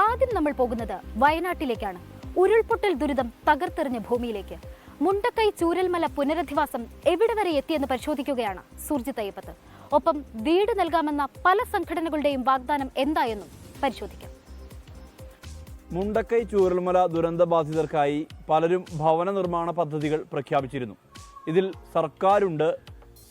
ആദ്യം നമ്മൾ പോകുന്നത് വയനാട്ടിലേക്കാണ്. ഉരുൾപൊട്ടൽ ദുരിതം തകർത്തെറിഞ്ഞ ഭൂമിയിലേക്ക്. മുണ്ടക്കൈ ചൂരൽമല പുനരധിവാസം എവിടെ വരെ എത്തിയെന്ന് പരിശോധിക്കുകയാണ് സുർജിത് അയ്യപ്പത്ത്. ഒപ്പം വീട് നൽകാമെന്ന പല സംഘടനകളുടെയും വാഗ്ദാനം എന്തായെന്നും പരിശോധിക്കാം. മുണ്ടക്കൈ ചൂരൽമല ദുരന്ത ബാധിതർക്കായി പലരും ഭവന നിർമ്മാണ പദ്ധതികൾ പ്രഖ്യാപിച്ചിരുന്നു. ഇതിൽ സർക്കാരുണ്ട്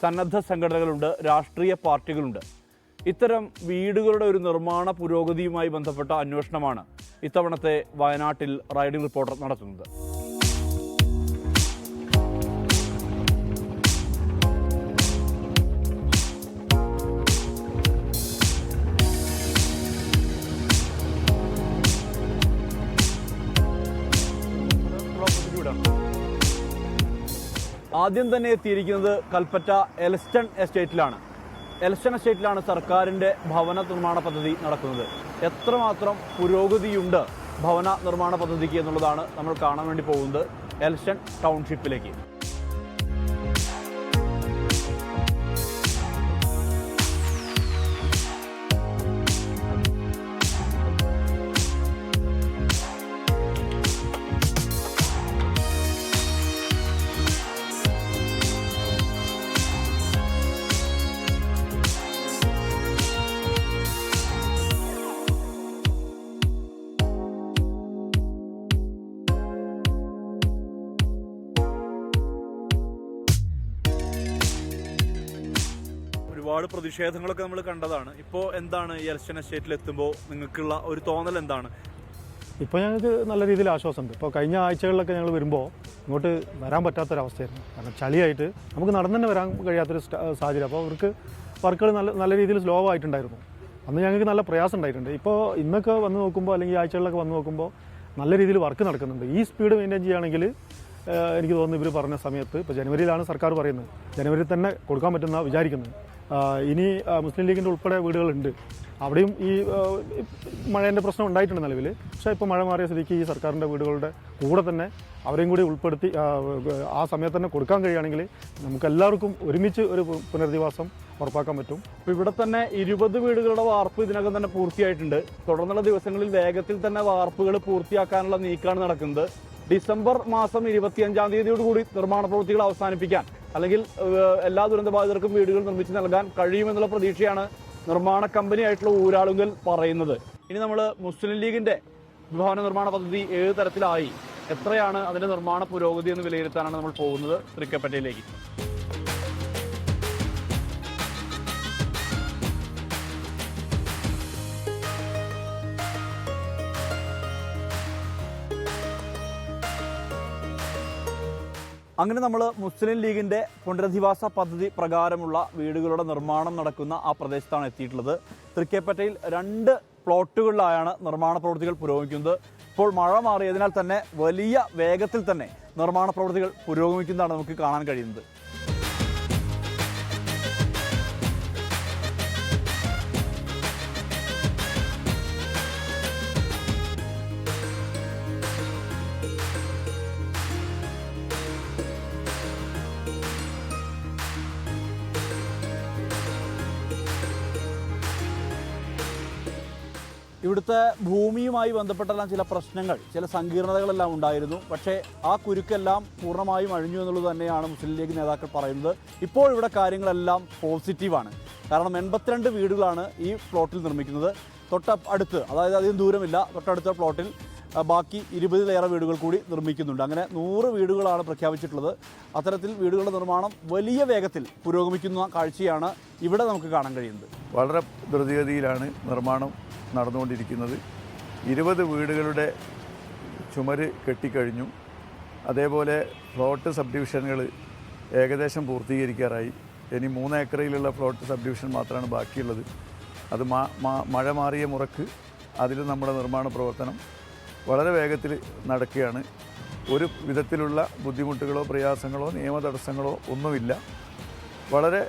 സന്നദ്ധ സംഘടനകളുണ്ട് രാഷ്ട്രീയ പാർട്ടികളുണ്ട്. ഇത്തരം വീടുകളുടെ ഒരു നിർമ്മാണ പുരോഗതിയുമായി ബന്ധപ്പെട്ട അന്വേഷണമാണ് ഇത്തവണത്തെ വയനാട്ടിൽ റൈഡിംഗ് റിപ്പോർട്ടർ നടത്തുന്നത്. ആദ്യം തന്നെ എത്തിയിരിക്കുന്നത് കൽപ്പറ്റ എലസ്റ്റൺ എസ്റ്റേറ്റിലാണ്. എൽസ്റ്റൺ എസ്റ്റേറ്റിലാണ് സർക്കാരിന്റെ ഭവന നിർമ്മാണ പദ്ധതി നടക്കുന്നത്. എത്രമാത്രം പുരോഗതിയുണ്ട് ഭവന നിർമ്മാണ പദ്ധതിക്ക് എന്നുള്ളതാണ് നമ്മൾ കാണാൻ വേണ്ടി പോകുന്നത്. എൽസ്റ്റൺ ടൗൺഷിപ്പിലേക്ക്. ഒരുപാട് പ്രതിഷേധങ്ങളൊക്കെ നമ്മൾ കണ്ടതാണ്. ഇപ്പോൾ എന്താണ് ഈ എലക്ഷൻ എസ്റ്റേറ്റിൽ എത്തുമ്പോൾ നിങ്ങൾക്കുള്ള ഒരു തോന്നൽ എന്താണ്? ഇപ്പോൾ ഞങ്ങൾക്ക് നല്ല രീതിയിൽ ആശ്വാസമുണ്ട്. ഇപ്പോൾ കഴിഞ്ഞ ആഴ്ചകളിലൊക്കെ ഞങ്ങൾ വരുമ്പോൾ ഇങ്ങോട്ട് വരാൻ പറ്റാത്തൊരവസ്ഥയായിരുന്നു. കാരണം ചളിയായിട്ട് നമുക്ക് നടന്നു തന്നെ വരാൻ കഴിയാത്തൊരു സാഹചര്യം. അപ്പോൾ അവർക്ക് വർക്കുകൾ നല്ല നല്ല രീതിയിൽ സ്ലോ ആയിട്ടുണ്ടായിരുന്നു. അന്ന് ഞങ്ങൾക്ക് നല്ല പ്രയാസം ഉണ്ടായിട്ടുണ്ട്. ഇപ്പോൾ ഇന്നൊക്കെ വന്ന് നോക്കുമ്പോൾ അല്ലെങ്കിൽ ആഴ്ചകളിലൊക്കെ വന്ന് നോക്കുമ്പോൾ നല്ല രീതിയിൽ വർക്ക് നടക്കുന്നുണ്ട്. ഈ സ്പീഡ് മെയിന്റെയിൻ ചെയ്യുകയാണെങ്കിൽ എനിക്ക് തോന്നുന്നു ഇവർ പറഞ്ഞ സമയത്ത് ഇപ്പോൾ ജനുവരിയിലാണ് സർക്കാർ പറയുന്നത്. ജനുവരിയിൽ തന്നെ കൊടുക്കാൻ പറ്റുന്ന വിചാരിക്കുന്നത്. ഇനി മുസ്ലിം ലീഗിന്റെ ഉൾപ്പെടെ വീടുകളുണ്ട്. അവിടെയും ഈ മഴേന്റെ പ്രശ്നം ഉണ്ടായിട്ടുണ്ട് നിലവിൽ പക്ഷേ ഇപ്പോൾ മഴ മാറിയ സ്ഥിതിക്ക് ഈ സർക്കാരിന്റെ വീടുകളുടെ കൂടെ തന്നെ അവരെയും കൂടി ഉൾപ്പെടുത്തി ആ സമയത്ത് തന്നെ കൊടുക്കാൻ കഴിയുകയാണെങ്കിൽ നമുക്ക് എല്ലാവർക്കും ഒരുമിച്ച് ഒരു പുനരധിവാസം ഉറപ്പാക്കാൻ പറ്റും. ഇവിടെ തന്നെ ഇരുപത് വീടുകളുടെ വാർപ്പ് ഇതിനകം തന്നെ പൂർത്തിയായിട്ടുണ്ട്. തുടർന്നുള്ള ദിവസങ്ങളിൽ വേഗത്തിൽ തന്നെ വാർപ്പുകൾ പൂർത്തിയാക്കാനുള്ള നീക്കമാണ് നടക്കുന്നത്. ഡിസംബർ മാസം ഇരുപത്തിയഞ്ചാം തീയതിയോടുകൂടി നിർമ്മാണ പ്രവൃത്തികൾ അവസാനിപ്പിക്കാൻ അല്ലെങ്കിൽ എല്ലാ ദുരന്തബാധിതർക്കും വീടുകൾ നിർമ്മിച്ച് നൽകാൻ കഴിയുമെന്നുള്ള പ്രതീക്ഷയാണ് നിർമ്മാണ കമ്പനി ആയിട്ടുള്ള ഊരാളുങ്കൽ പറയുന്നത്. ഇനി നമ്മൾ മുസ്ലിം ലീഗിന്റെ ഭവന നിർമ്മാണ പദ്ധതി ഏത് തരത്തിലായി എത്രയാണ് അതിന്റെ നിർമ്മാണ പുരോഗതി എന്ന് വിലയിരുത്താനാണ് നമ്മൾ പോകുന്നത് തൃക്കപ്പറ്റയിലേക്ക്. അങ്ങനെ നമ്മൾ മുസ്ലിം ലീഗിന്റെ പുനരധിവാസ പദ്ധതി പ്രകാരമുള്ള വീടുകളുടെ നിർമ്മാണം നടക്കുന്ന ആ പ്രദേശത്താണ് എത്തിയിട്ടുള്ളത്. തൃക്കേപ്പറ്റയിൽ രണ്ട് പ്ലോട്ടുകളിലായാണ് നിർമ്മാണ പ്രവൃത്തികൾ പുരോഗമിക്കുന്നത്. ഇപ്പോൾ മഴ മാറിയതിനാൽ തന്നെ വലിയ വേഗത്തിൽ തന്നെ നിർമ്മാണ പ്രവൃത്തികൾ പുരോഗമിക്കുന്നതാണ് നമുക്ക് കാണാൻ കഴിയുന്നത്. ഇവിടുത്തെ ഭൂമിയുമായി ബന്ധപ്പെട്ടെല്ലാം ചില പ്രശ്നങ്ങൾ ചില സങ്കീർണതകളെല്ലാം ഉണ്ടായിരുന്നു. പക്ഷേ ആ കുരുക്കെല്ലാം പൂർണമായും അഴിഞ്ഞു എന്നുള്ളത് തന്നെയാണ് മുസ്ലിം ലീഗ് നേതാക്കൾ പറയുന്നത്. ഇപ്പോൾ ഇവിടെ കാര്യങ്ങളെല്ലാം പോസിറ്റീവാണ് കാരണം എൺപത്തിരണ്ട് വീടുകളാണ് ഈ പ്ലോട്ടിൽ നിർമ്മിക്കുന്നത്. തൊട്ട അടുത്ത് അതായത് അധികം ദൂരമില്ല തൊട്ടടുത്ത പ്ലോട്ടിൽ ബാക്കി ഇരുപതിലേറെ വീടുകൾ കൂടി നിർമ്മിക്കുന്നുണ്ട്. അങ്ങനെ നൂറ് വീടുകളാണ് പ്രഖ്യാപിച്ചിട്ടുള്ളത്. അത്തരത്തിൽ വീടുകളുടെ നിർമ്മാണം വലിയ വേഗത്തിൽ പുരോഗമിക്കുന്ന കാഴ്ചയാണ് ഇവിടെ നമുക്ക് കാണാൻ കഴിയുന്നത്. വളരെ ദ്രുതഗതിയിലാണ് നിർമ്മാണം നടന്നുകൊണ്ടിരിക്കുന്നത്. ഇരുപത് വീടുകളുടെ ചുമര് കെട്ടിക്കഴിഞ്ഞു. അതേപോലെ ഫ്ലോട്ട് സബ് ഡിവിഷനുകൾ ഏകദേശം പൂർത്തീകരിക്കാറായി. ഇനി മൂന്ന് ഏക്കറയിലുള്ള ഫ്ലോട്ട് സബ് ഡിവിഷൻ മാത്രമാണ് ബാക്കിയുള്ളത്. അത് മഴ മാറിയ മുറക്ക് അതിൽ നമ്മുടെ നിർമ്മാണ പ്രവർത്തനം വളരെ വേഗത്തിൽ നടക്കുകയാണ്. ഒരു വിധത്തിലുള്ള ബുദ്ധിമുട്ടുകളോ പ്രയാസങ്ങളോ നിയമ തടസ്സങ്ങളോ ഒന്നുമില്ല. വളരെ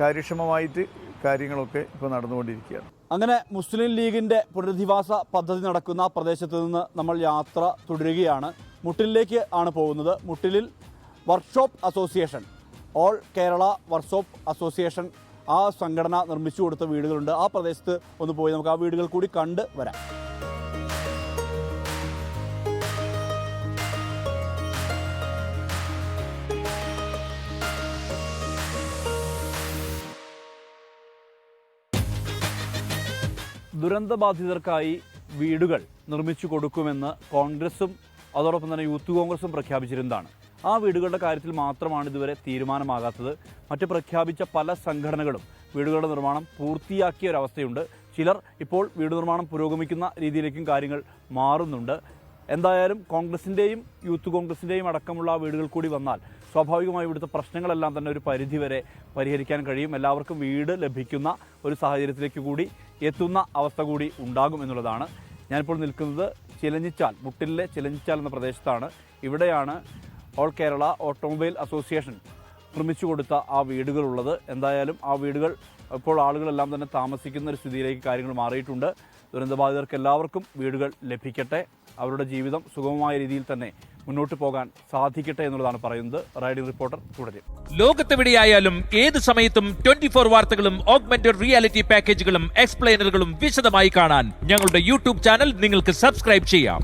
കാര്യക്ഷമമായിട്ട് കാര്യങ്ങളൊക്കെ ഇപ്പോൾ നടന്നുകൊണ്ടിരിക്കുകയാണ്. അങ്ങനെ മുസ്ലിം ലീഗിന്റെ പുനരധിവാസ പദ്ധതി നടക്കുന്ന പ്രദേശത്ത് നിന്ന് നമ്മൾ യാത്ര തുടരുകയാണ്. മുട്ടിലേക്ക് ആണ് പോകുന്നത്. മുട്ടിലിൽ workshop association all Kerala workshop association ആ സംഘടന നിർമ്മിച്ചു കൊടുത്ത വീടുകളുണ്ട്. ആ പ്രദേശത്ത് ഒന്ന് പോയി നമുക്ക് ആ വീടുകൾ കൂടി കണ്ട് വരാം. ദുരന്തബാധിതർക്കായി വീടുകൾ നിർമ്മിച്ചു കൊടുക്കുമെന്ന് കോൺഗ്രസും അതോടൊപ്പം തന്നെ യൂത്ത് കോൺഗ്രസും പ്രഖ്യാപിച്ചിരുന്നതാണ്. ആ വീടുകളുടെ കാര്യത്തിൽ മാത്രമാണ് ഇതുവരെ തീരുമാനമാകാത്തത്. മറ്റ് പ്രഖ്യാപിച്ച പല സംഘടനകളും വീടുകളുടെ നിർമ്മാണം പൂർത്തിയാക്കിയ ഒരവസ്ഥയുണ്ട്. ചിലർ ഇപ്പോൾ വീട് നിർമ്മാണം പുരോഗമിക്കുന്ന രീതിയിലേക്കും കാര്യങ്ങൾ മാറുന്നുണ്ട്. എന്തായാലും കോൺഗ്രസിന്റെയും യൂത്ത് കോൺഗ്രസിന്റെയും അടക്കമുള്ള വീടുകൾ കൂടി വന്നാൽ സ്വാഭാവികമായി ഇവിടുത്തെ പ്രശ്നങ്ങളെല്ലാം തന്നെ ഒരു പരിധിവരെ പരിഹരിക്കാൻ കഴിയും. എല്ലാവർക്കും വീട് ലഭിക്കുന്ന ഒരു സാഹചര്യത്തിലേക്ക് കൂടി എത്തുന്ന അവസ്ഥ കൂടി ഉണ്ടാകും എന്നുള്ളതാണ് ഞാനിപ്പോൾ നിൽക്കുന്നത് ചിലഞ്ഞിച്ചാൽ മുട്ടിലെ ചിലഞ്ഞിച്ചാൽ എന്ന പ്രദേശത്താണ്. ഇവിടെയാണ് ഓൾ കേരള ഓട്ടോമൊബൈൽ അസോസിയേഷൻ നിർമ്മിച്ചു കൊടുത്ത ആ വീടുകളുള്ളത്. എന്തായാലും ആ വീടുകൾ ഇപ്പോൾ ആളുകളെല്ലാം തന്നെ താമസിക്കുന്ന ഒരു സ്ഥിതിയിലേക്ക് കാര്യങ്ങൾ മാറിയിട്ടുണ്ട്. ദുരന്തബാധിതർക്ക് എല്ലാവർക്കും വീടുകൾ ലഭിക്കട്ടെ. അവരുടെ ജീവിതം സുഗമമായ രീതിയിൽ തന്നെ മുന്നോട്ട് പോകാൻ സാധിക്കട്ടെ എന്നുള്ളതാണ് പറയുന്നത്. റൈഡിംഗ് റിപ്പോർട്ടർ തുടരും. ലോകത്തെവിടെയായാലും ഏത് സമയത്തും ട്വന്റി ഫോർ വാർത്തകളും ഓഗ്മെന്റഡ് റിയാലിറ്റി പാക്കേജുകളും എക്സ്പ്ലെയിനറുകളും വിശദമായി കാണാൻ ഞങ്ങളുടെ യൂട്യൂബ് ചാനൽ നിങ്ങൾക്ക് സബ്സ്ക്രൈബ് ചെയ്യാം.